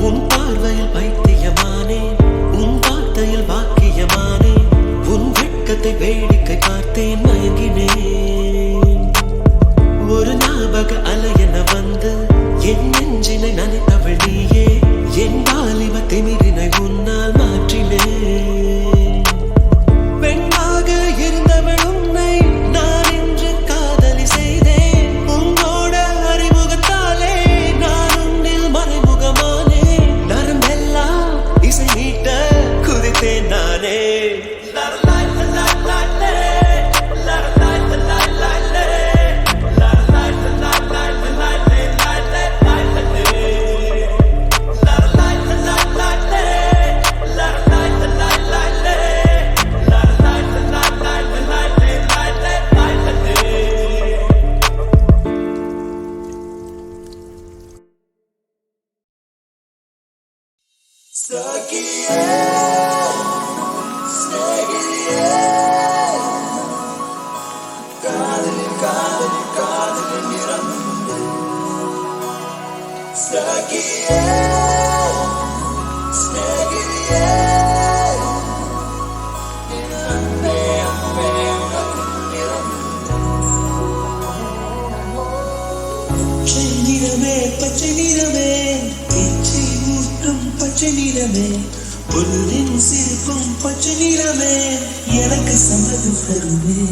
உன் பார்வையில் பைத்தியமானே உன் வார்த்தையில் வாக்கியமானே உன் வெட்கத்தை வேடிக்கை பார்த்தேன் மயங்கினேன். ஒரு ஞாபக பச்சை நிறமே பச்சை நிறமே இச்சை ஊட்டும் பச்சை நிறமே பொருளின் சிரிப்பும் பச்சை நிறமே எனக்கு சம்மதம் தருமே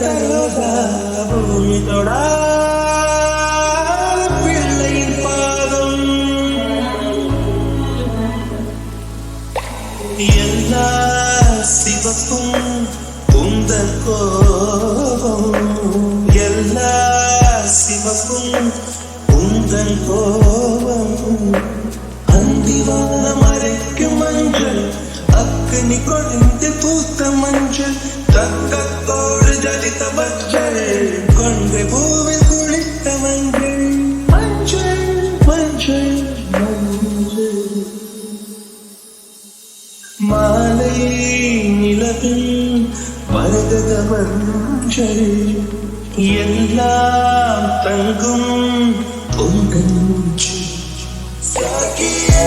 புதிதாய் பூமி தொடா பிள்ளையின் பாதம். எல்லா சிவப்பும் உந்தன் கோ மாலை நிலவில் மரகத எல்லாம் தங்கும் பொங்கல் சாக்கியே.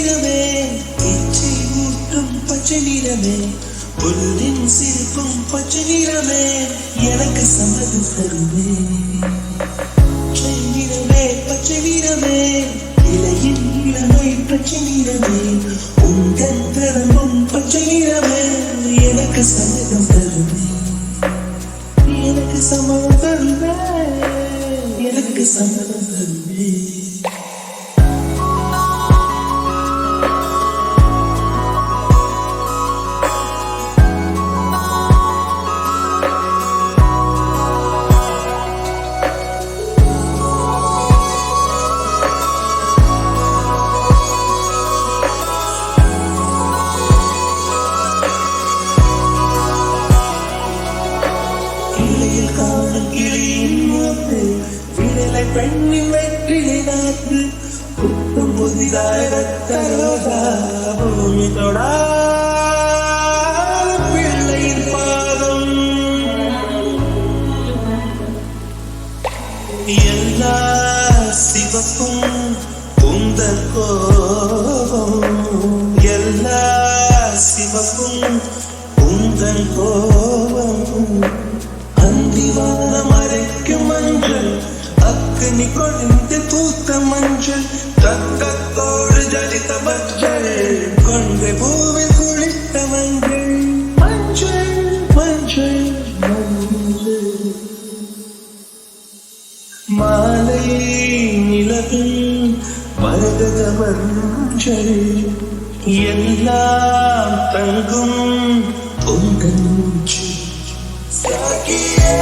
பச்சை நிறமே. பொருளின் சிரிக்கும் பச்சை நிறமே. எனக்கு சம்மதம் தருமே. பச்சை நிறமே பச்சை நிறமே. இலையின் இளமை பச்சை நிறமே. உங்கள் திறமும் பச்சை நிறமே. எனக்கு சம்மதம் தருமே. எனக்கு சம்மதம் தருமே. எனக்கு சம்மதம் தருமே. கிளியின் மூத்து விடலை பெண்ணின் வெற்றிலை நாத்து புத்தம் புதிதாய் ரத்தரோதா பூமி தொடா. பிள்ளையின் பாதம். எல்லா சிவப்பும் உந்தன் கோபம். எல்லா சிவப்பும் உந்தன் கோபம். கொழுந்து பூத்த மஞ்சள் தக்கத்தோடு ஜலித்த மஞ்சள் கொண்டு பூவில் குளித்த மஞ்சள். மஞ்சள் மஞ்சள் மாலை நிலவில் மரகத மஞ்சள் எல்லாம் தங்கும் பொங்கல் சாகியே